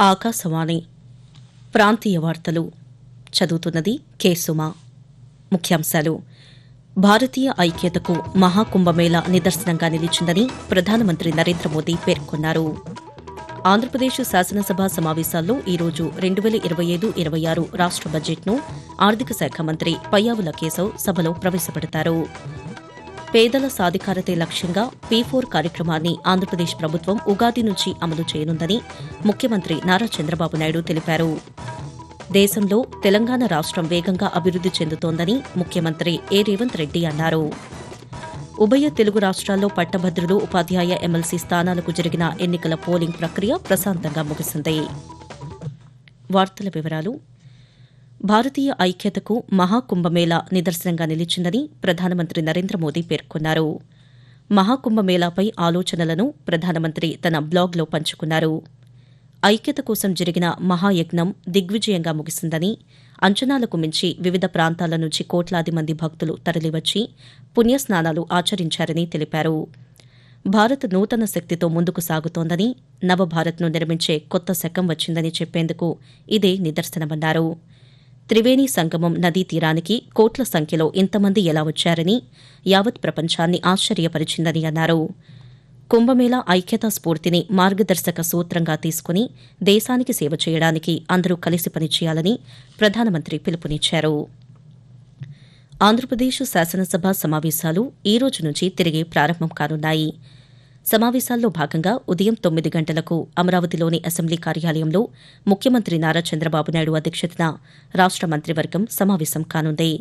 ఆకాశవాణి ప్రాంతీయ వార్తలు చదువుతున్నది కె ముఖ్యాంశాలు. భారతీయ ఐక్యతకు మహాకుంభమేళ నిదర్శనంగా నిలిచిందని ప్రధానమంత్రి నరేంద్ర మోదీ పేర్కొన్నారు. ఆంధ్రప్రదేశ్ శాసనసభ సమావేశాల్లో ఈరోజు రెండు వేల ఇరవై ఐదు ఇరవై ఆరు రాష్ట బడ్జెట్ను ఆర్థిక శాఖ మంత్రి పయ్యావుల కేశవ్ సభలో ప్రవేశపెడతారు. పేదల సాధికారతే లక్ష్యంగా పీ ఫోర్ కార్యక్రమాన్ని ఆంధ్రప్రదేశ్ ప్రభుత్వం ఉగాది నుంచి అమలు చేయనుందని ముఖ్యమంత్రి నారా చంద్రబాబు నాయుడు తెలిపారు. దేశంలో తెలంగాణ రాష్ట్రం వేగంగా అభివృద్ది చెందుతోందని ముఖ్యమంత్రి ఏ రేవంత్ రెడ్డి అన్నారు. ఉభయ తెలుగు రాష్ట్రాల్లో పట్టభద్రులు ఉపాధ్యాయ ఎమ్మెల్సీ స్థానాలకు జరిగిన ఎన్నికల పోలింగ్ ప్రక్రియ ప్రశాంతంగా ముగిసింది. వార్తల వివరాలు భారతీయ ఐక్యతకు మహాకుంభమేళా నిదర్శనంగా నిలిచిందని ప్రధానమంత్రి నరేంద్ర మోదీ పేర్కొన్నారు. మహాకుంభమేళాపై ఆలోచనలను ప్రధానమంత్రి తన బ్లాగ్లో పంచుకున్నారు. ఐక్యత కోసం జరిగిన మహాయజ్ఞం దిగ్విజయంగా ముగిసిందని అంచనాలకు మించి వివిధ ప్రాంతాల నుంచి కోట్లాది మంది భక్తులు తరలివచ్చి పుణ్యస్నానాలు ఆచరించారని తెలిపారు. భారత్ నూతన శక్తితో ముందుకు సాగుతోందని నవభారత్ను నిర్మించే కొత్త శకం వచ్చిందని చెప్పేందుకు ఇదే నిదర్శనమన్నారు. త్రివేణి సంగమం నదీ తీరానికి కోట్ల సంఖ్యలో ఇంతమంది ఎలా వచ్చారని యావత్ ప్రపంచాన్ని ఆశ్చర్యపరిచిందని అన్నారు. కుంభమేళా ఐక్యతా స్ఫూర్తిని మార్గదర్శక సూత్రంగా తీసుకుని దేశానికి సేవ చేయడానికి అందరూ కలిసి పనిచేయాలని ప్రధానమంత్రి పిలుపునిచ్చారు. ఆంధ్రప్రదేశ్ శాసనసభ సమావేశాలు ఈ రోజు నుంచి తిరిగి ప్రారంభం కానున్నాయి. సమావేశాల్లో భాగంగా ఉదయం తొమ్మిది గంటలకు అమరావతిలోని అసెంబ్లీ కార్యాలయంలో ముఖ్యమంత్రి నారా చంద్రబాబు నాయుడు అధ్యక్షతన రాష్ట మంత్రివర్గం సమావేశం కానుంది.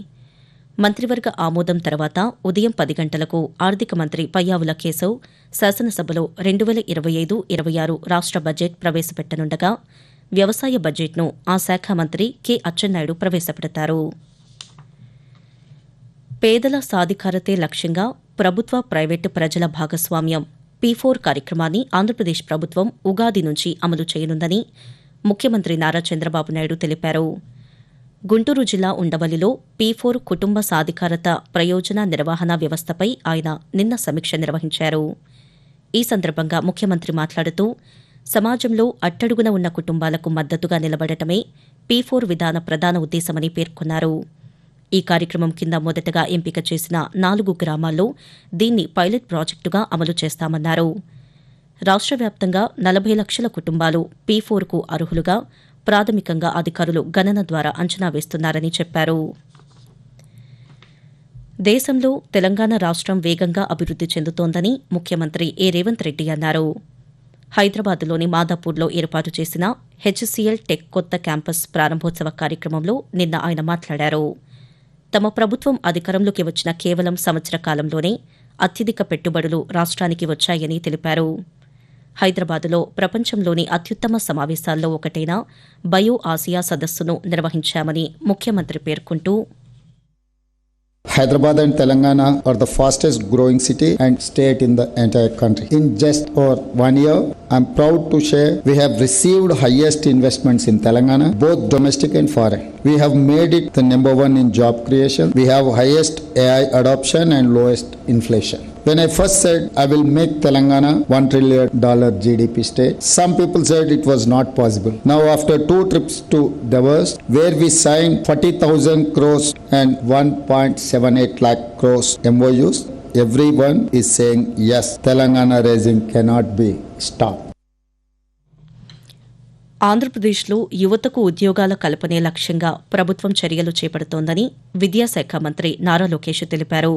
మంత్రివర్గ ఆమోదం తర్వాత ఉదయం పది గంటలకు ఆర్థిక మంత్రి పయ్యావుల కేశవ్ శాసనసభలో రెండు వేల ఇరవై ఐదు ఇరవై ఆరు రాష్ట బడ్జెట్ ప్రవేశపెట్టనుండగా వ్యవసాయ బడ్జెట్ను ఆ శాఖ మంత్రి కె. అచ్చెన్నాయుడు ప్రవేశపెడతారు. పేదల సాధికారతే లక్ష్యంగా ప్రభుత్వ ప్రైవేటు ప్రజల భాగస్వామ్యం పీ ఫోర్ కార్యక్రమాన్ని ఆంధ్రప్రదేశ్ ప్రభుత్వం ఉగాది నుంచి అమలు చేయనుందని ముఖ్యమంత్రి నారా చంద్రబాబు నాయుడు తెలిపారు. గుంటూరు జిల్లా ఉండవల్లిలో పీ ఫోర్ కుటుంబ సాధికారత ప్రయోజన నిర్వహణ వ్యవస్థపై ఆయన నిన్న సమీక్ష నిర్వహించారు. ఈ సందర్భంగా ముఖ్యమంత్రి మాట్లాడుతూ సమాజంలో అట్టడుగున ఉన్న కుటుంబాలకు మద్దతుగా నిలబడటమే పీ ఫోర్ విధాన ప్రధాన ఉద్దేశమని పేర్కొన్నారు. ఈ కార్యక్రమం కింద మొదటగా ఎంపిక చేసిన నాలుగు గ్రామాల్లో దీన్ని పైలట్ ప్రాజెక్టుగా అమలు చేస్తామన్నారు. రాష్ట్ర వ్యాప్తంగా నలభై లక్షల కుటుంబాలు పీ ఫోర్కు అర్హులుగా ప్రాథమికంగా అధికారులు గణన ద్వారా అంచనా వేస్తున్నారని చెప్పారు. దేశంలో తెలంగాణ రాష్ట్రం వేగంగా అభివృద్ది చెందుతోందని ముఖ్యమంత్రి ఏ రేవంత్ రెడ్డి అన్నారు. హైదరాబాద్లోని మాదాపూర్లో ఏర్పాటు చేసిన హెచ్సీఎల్ టెక్ కొత్త క్యాంపస్ ప్రారంభోత్సవ కార్యక్రమంలో నిన్న ఆయన మాట్లాడారు. తమ ప్రభుత్వం అధికారంలోకి వచ్చిన కేవలం సంవత్సర కాలంలోనే అత్యధిక పెట్టుబడులు రాష్ట్రానికి వచ్చాయని తెలిపారు. హైదరాబాద్లో ప్రపంచంలోని అత్యుత్తమ సమావేశాల్లో ఒకటైన బయో ఆసియా సదస్సును నిర్వహించామని ముఖ్యమంత్రి పేర్కొంటూ Hyderabad and Telangana are the fastest growing city and state in the entire country. In just over one year, I'm proud to share we have received highest investments in Telangana, both domestic and foreign. We have made it the number one in job creation. We have highest AI adoption and lowest inflation. When I first said I will make Telangana one trillion dollar GDP state, some people said it was not possible. Now after two trips to Davos, where we signed 40,000 crores and 1.78 lakh crores MOUs, everyone is saying yes, Telangana raising cannot be stopped. ఆంధ్రప్రదేశ్లో యువతకు ఉద్యోగాల కల్పనే లక్ష్యంగా ప్రభుత్వం చర్యలు చేపడుతోందని విద్యాశాఖ మంత్రి నారా లోకేష్ తెలిపారు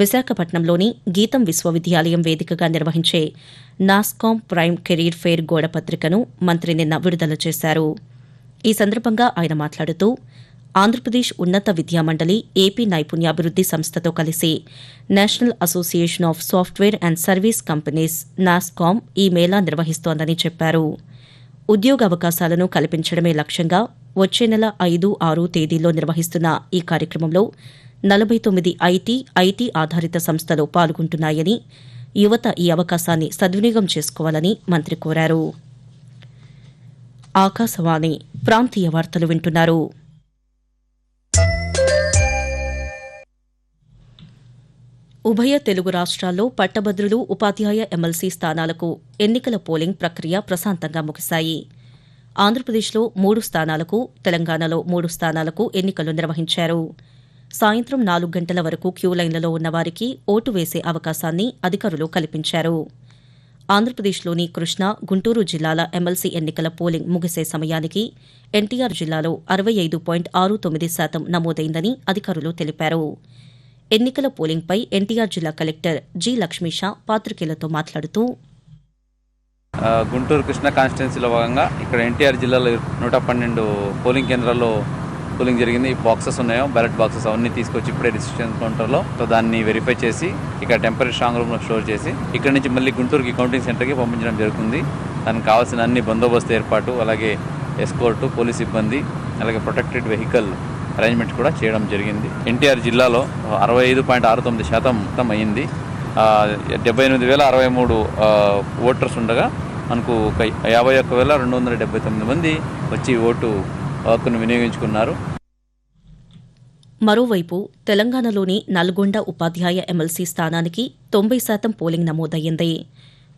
విశాఖపట్నంలోని గీతం విశ్వవిద్యాలయం వేదికగా నిర్వహించే నాస్కామ్ ప్రైమ్ కెరీర్ ఫెయిర్ గోడ పత్రికను మంత్రి నిన్న విడుదల చేశారు. ఈ సందర్భంగా ఆయన మాట్లాడుతూ ఆంధ్రప్రదేశ్ ఉన్నత విద్యామండలి ఏపీ నైపుణ్యాభివృద్ది సంస్థతో కలిసి national association of software and service companies NASSCOM ఈ మేళా నిర్వహిస్తోందని చెప్పారు. ఉద్యోగ అవకాశాలను కల్పించడమే లక్ష్యంగా వచ్చే నెల ఐదు ఆరు తేదీల్లో నిర్వహిస్తున్న ఈ కార్యక్రమంలో నలభై తొమ్మిది ఐటీ ఐటీ ఆధారిత సంస్థలు పాల్గొంటున్నాయని యువత ఈ అవకాశాన్ని సద్వినియోగం చేసుకోవాలని మంత్రి కోరారు. ఆకాశవాణి ప్రాంతీయ వార్తలు వింటున్నారు. ఉభయ తెలుగు రాష్ట్రాల్లో పట్టభద్రులు ఉపాధ్యాయ ఎమ్మెల్సీ స్థానాలకు ఎన్నికల పోలింగ్ ప్రక్రియ ప్రశాంతంగా ముగిశాయి. ఆంధ్రప్రదేశ్లో మూడు స్థానాలకు తెలంగాణలో మూడు స్థానాలకు ఎన్నికలు నిర్వహించారు. సాయంత్రం నాలుగు గంటల వరకు క్యూ లైన్లలో ఉన్న వారికి ఓటు వేసే అవకాశాన్ని అధికారులు కల్పించారు. ఆంధ్రప్రదేశ్లోని కృష్ణా గుంటూరు జిల్లాల ఎమ్మెల్సీ ఎన్నికల పోలింగ్ ముగిసే సమయానికి ఎన్టీఆర్ జిల్లాలో అరవై ఐదు పాయింట్ ఆరు తొమ్మిది శాతం నమోదైందని అధికారులు తెలిపారు. ఎన్నికల పోలింగ్పై ఎన్టీఆర్ జిల్లా కలెక్టర్ జి లక్ష్మీషా పాత్రికేయులతో మాట్లాడుతూ గుంటూరు కృష్ణ కాన్స్టిట్యున్సీలో భాగంగా ఇక్కడ ఎన్టీఆర్ జిల్లాలో నూట పన్నెండు పోలింగ్ కేంద్రాల్లో పోలింగ్ జరిగింది. ఈ బాక్సెస్ ఉన్నాయో బ్యాలెట్ బాక్సెస్ అవన్నీ తీసుకొచ్చి ఇప్పుడే రిజిస్ట్రేషన్ కౌంటర్లో సో దాన్ని వెరిఫై చేసి ఇక్కడ టెంపరీ స్ట్రాంగ్ రూమ్లో స్టోర్ చేసి ఇక్కడ నుంచి మళ్ళీ గుంటూరుకి కౌంటింగ్ సెంటర్కి పంపించడం జరుగుతుంది. దానికి కావాల్సిన అన్ని బందోబస్తు ఏర్పాటు అలాగే ఎస్కోర్టు పోలీస్ సిబ్బంది అలాగే ప్రొటెక్టెడ్ వెహికల్ అరేంజ్మెంట్ కూడా చేయడం జరిగింది. ఎన్టీఆర్ జిల్లాలో అరవై ఐదు పాయింట్ ఆరు తొమ్మిది శాతం మొత్తం అయ్యింది. డెబ్బై ఎనిమిది వేల అరవై మూడు ఓటర్స్ ఉండగా మనకు ఒక యాభై ఒక్క వేల రెండు వందల డెబ్బై తొమ్మిది మంది వచ్చి ఓటు హక్కును వినియోగించుకున్నారు. మరోవైపు తెలంగాణలోని నల్గొండ ఉపాధ్యాయ ఎమ్మెల్సీ స్థానానికి తొంభై శాతం పోలింగ్ నమోదయ్యింది.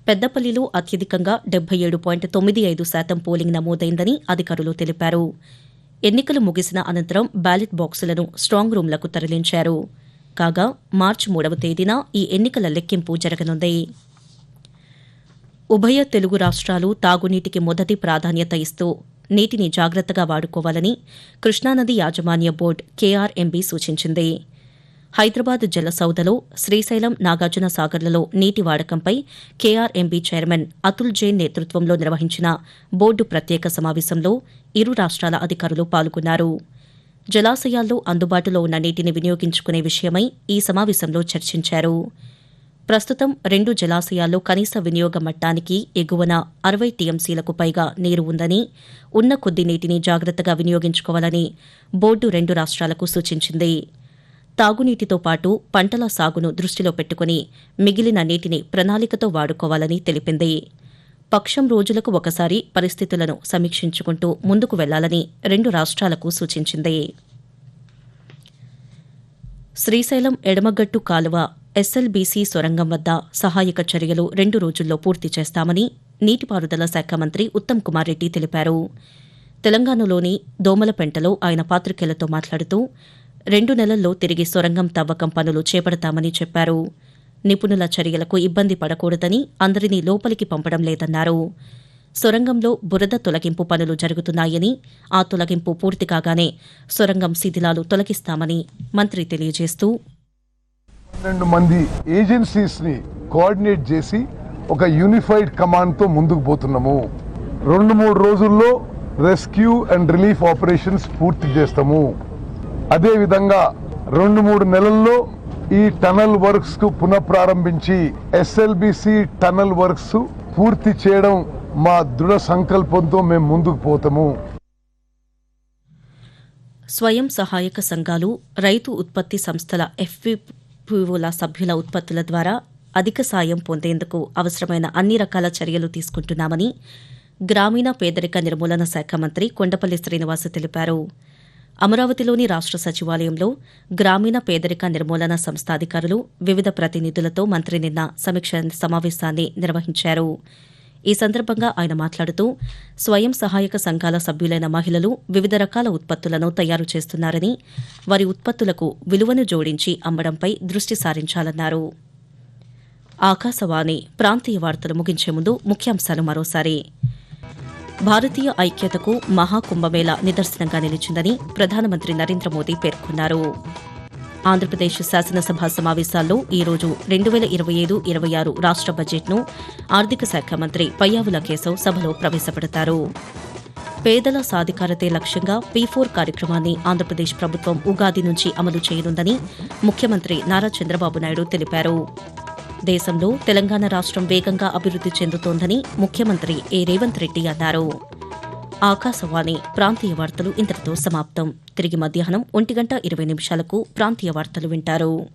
పెద్దపల్లిలో అత్యధికంగా డెబ్బై ఏడు పాయింట్ తొమ్మిది ఐదు శాతం పోలింగ్ నమోదైందని అధికారులు తెలిపారు. ఎన్నికలు ముగిసిన అనంతరం బ్యాలెట్ బాక్సులను స్ట్రాంగ్ రూంలకు తరలించారు. కాగా మార్చి మూడవ తేదీన ఈ ఎన్నికల లెక్కింపు జరగనుంది. ఉభయ తెలుగు రాష్ట్రాలు తాగునీటికి మొదటి ప్రాధాన్యత ఇస్తూ నీటిని జాగ్రత్తగా వాడుకోవాలని కృష్ణానది యాజమాన్య బోర్డు కేఆర్ఎంబీ సూచించింది. హైదరాబాద్ జలసౌదలో శ్రీశైలం నాగార్జున సాగర్లలో నీటి వాడకంపై కేఆర్ఎంబీ చైర్మన్ అతుల్ జైన్ నేతృత్వంలో నిర్వహించిన బోర్డు ప్రత్యేక సమావేశంలో ఇరు రాష్ట్రాల అధికారులు పాల్గొన్నారు. జలాశయాల్లో అందుబాటులో ఉన్న నీటిని వినియోగించుకునే విషయమై ఈ సమావేశంలో చర్చించారు. ప్రస్తుతం రెండు జలాశయాల్లో కనీస వినియోగ మట్టానికి ఎగువన అరవై టీఎంసీలకు పైగా నీరు ఉందని ఉన్న కొద్ది నీటిని జాగ్రత్తగా వినియోగించుకోవాలని బోర్డు రెండు రాష్ట్రాలకు సూచించింది. తాగునీటితో పాటు పంటల సాగును దృష్టిలో పెట్టుకుని మిగిలిన నీటిని ప్రణాళికతో వాడుకోవాలని తెలిపింది. పక్షం రోజులకు ఒకసారి పరిస్థితులను సమీక్షించుకుంటూ ముందుకు వెళ్ళాలని రెండు రాష్ట్రాలకు సూచించింది. శ్రీశైలం ఎడమగట్టు కాలువ ఎస్ఎల్బీసీ సొరంగం వద్ద సహాయక చర్యలు రెండు రోజుల్లో పూర్తి చేస్తామని నీటిపారుదల శాఖ మంత్రి ఉత్తమ్ కుమార్ రెడ్డి తెలిపారు. తెలంగాణలోని దోమలపెంటలో ఆయన పాత్రికేయులతో మాట్లాడుతూ రెండు నెలల్లో తిరిగి సొరంగం తవ్వకం పనులు చేపడతామని చెప్పారు. నిపుణుల చర్యలకు ఇబ్బంది పడకూడదని అందరినీ లోపలికి పంపడం లేదన్నారు. సొరంగంలో బురద తొలగింపు పనులు జరుగుతున్నాయని ఆ తొలగింపు పూర్తి కాగానే సొరంగం శిథిలాలు తొలగిస్తామని మంత్రి తెలియజేస్తూ పన్నెండు మంది ఏజెన్సీస్ని కోఆర్డినేట్ చేసి ఒక యూనిఫైడ్ కమాండ్తో ముందుకు పోతున్నాము. రెండు మూడు రోజుల్లో రెస్క్యూ అండ్ రిలీఫ్ ఆపరేషన్స్ పూర్తి చేస్తాము. అదే విధంగా రెండు మూడు నెలల్లో ఈ టనల్ వర్క్స్కు పునఃప్రారంభించి ఎస్ఎల్బిసి టనల్ వర్క్స్ పూర్తి చేయడం మా దృఢ సంకల్పంతో మేము ముందుకు పోతాము. స్వయం సహాయక సంఘాలు రైతు ఉత్పత్తి సంస్థల ఎఫ్పిఓల సభ్యుల ఉత్పత్తుల ద్వారా అధిక సాయం పొందేందుకు అవసరమైన అన్ని రకాల చర్యలు తీసుకుంటున్నామని గ్రామీణ పేదరిక నిర్మూలన శాఖ మంత్రి కొండపల్లి శ్రీనివాస్ తెలిపారు. అమరావతిలోని రాష్ట్ర సచివాలయంలో గ్రామీణ పేదరిక నిర్మూలన సంస్థ అధికారులు వివిధ ప్రతినిధులతో మంత్రి నిన్న సమీక్ష సమావేశాన్ని నిర్వహించారు. ఈ సందర్భంగా ఆయన మాట్లాడుతూ స్వయం సహాయక సంఘాల సభ్యులైన మహిళలు వివిధ రకాల ఉత్పత్తులను తయారు చేస్తున్నారని వారి ఉత్పత్తులకు విలువను జోడించి అమ్మడంపై దృష్టి సారించాలన్నారు. ఆకాశవాణి ప్రాంతీయ వార్తలు ముగించే ముందు ముఖ్యాంశాలు మరోసారి. భారతీయ ఐక్యతకు మహాకుంభమేళ నిదర్శనంగా నిలిచిందని ప్రధానమంత్రి నరేంద్ర మోదీ పేర్కొన్నారు. ఆంధ్రప్రదేశ్ శాసనసభ సమావేశాల్లో ఈ రోజు రెండు వేల ఇరవై ఐదు ఇరవై ఆరు రాష్ట్ర బడ్జెట్ను ఆర్థిక శాఖ మంత్రి పయ్యావుల కేశవ్ సభలో ప్రవేశపెడతారు. పేదల సాధికారతే లక్ష్యంగా పీ ఫోర్ కార్యక్రమాన్ని ఆంధ్రప్రదేశ్ ప్రభుత్వం ఉగాది నుంచి అమలు చేయనుందని ముఖ్యమంత్రి నారా చంద్రబాబు నాయుడు తెలిపారు. దేశంలో తెలంగాణ రాష్ట్రం వేగంగా అభివృద్ది చెందుతోందని ముఖ్యమంత్రి ఏ రేవంత్ రెడ్డి అన్నారు. ఆకాశవాణి ప్రాంతీయ వార్తలు ఇంతటితో సమాప్తం. తిరిగి మధ్యాహ్నం ఒంటి గంట ఇరవై నిమిషాలకు ప్రాంతీయ వార్తలు వింటారు.